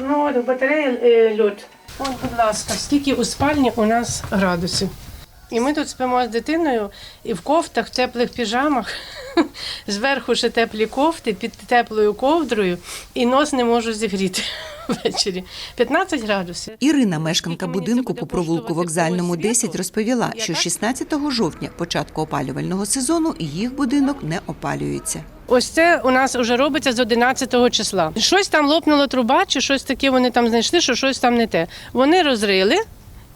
Ну, от батарея е, льод. От, будь ласка, скільки у спальні у нас градусів. І ми тут спимо з дитиною і в кофтах, в теплих піжамах. Зверху ще теплі кофти під теплою ковдрою, і нос не можу зігріти ввечері. 15 градусів. Ірина, мешканка будинку по провулку вокзальному 10, розповіла, що 16 жовтня, початку опалювального сезону, їх будинок не опалюється. Ось це у нас вже робиться з 11 числа. Щось там лопнула труба, чи щось таке вони там знайшли, що щось там не те. Вони розрили.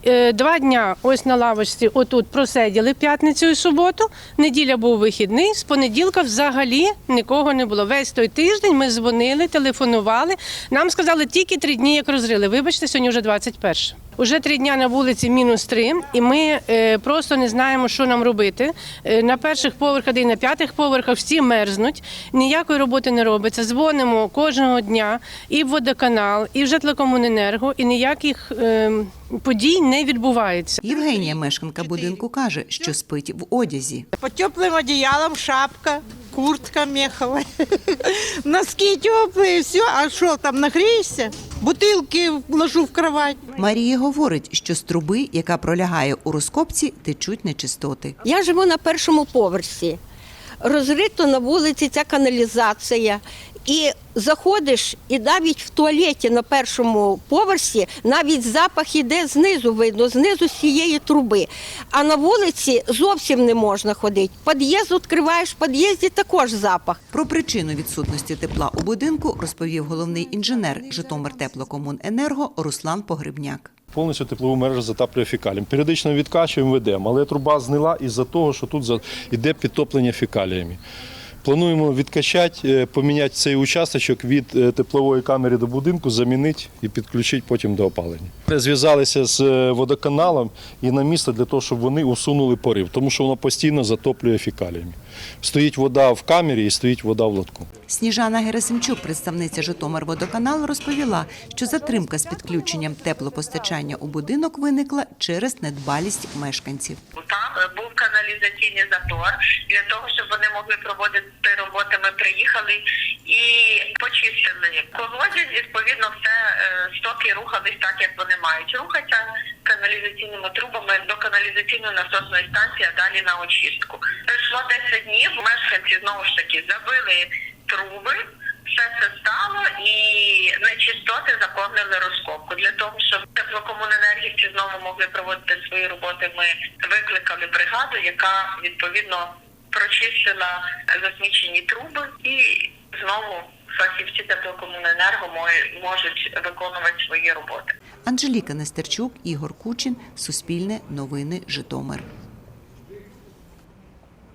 е, Два дня ось на лавочці отут просиділи п'ятницю і суботу. Неділя був вихідний. З понеділка взагалі нікого не було. Весь той тиждень ми дзвонили, телефонували. Нам сказали тільки три дні, як розрили. Вибачте, сьогодні вже 21. Уже три дня на вулиці мінус три, і ми е, просто не знаємо, що нам робити. Е, на перших поверхах і на п'ятих поверхах всі мерзнуть, ніякої роботи не робиться. Дзвонимо кожного дня і в водоканал, і в житлокомуненерго, і ніяких е, подій не відбувається. Євгенія, мешканка будинку, каже, що спить в одязі. Под теплым одеялом шапка, куртка меховая, носки теплые, все. А что, там нагреешься? Бутылки ложу в кровать. Марія говорить, що з труби, яка пролягає у розкопці, течуть нечистоти. Я живу на першому поверсі. Розрито на вулиці ця каналізація. І заходиш, і навіть в туалеті на першому поверсі навіть запах іде знизу видно, знизу з цієї труби. А на вулиці зовсім не можна ходити. Під'їзд відкриваєш, в під'їзді також запах. Про причину відсутності тепла у будинку розповів головний інженер Житомир Теплокомуненерго Руслан Погребняк. Повністю теплову мережу затаплює фекалієм. Періодично відкачуємо, ведемо, але труба знила із-за того, що тут за- йде підтоплення фекаліями. Плануємо відкачати, е, поміняти цей участочок від е, теплової камери до будинку, замінити і підключити потім до опалення. Зв'язалися з е, водоканалом і на місто для того, щоб вони усунули порив, тому що воно постійно затоплює фекаліями. Стоїть вода в камері і стоїть вода в лотку. Сніжана Герасимчук, представниця Житомирводоканалу, розповіла, що затримка з підключенням теплопостачання у будинок виникла через недбалість мешканців. Був каналізаційний затор для того, щоб вони могли проводити роботи. Ми приїхали і почистили колодязь. Відповідно, все е, стоки рухались так, як вони мають рухатися каналізаційними трубами до каналізаційної насосної станції, а далі на очистку. Пройшло 10 днів. Мешканці знову ж таки забили труби. Все це стало і нечистоти заповнили розкопку. Для того, щоб теплокомуненергівці знову могли проводити свої роботи, ми викликали бригаду, яка відповідно прочистила засмічені труби і знову фахівці теплокомуненерго мо- можуть виконувати свої роботи. Анжеліка Нестерчук, Ігор Кучин, Суспільне новини, Житомир.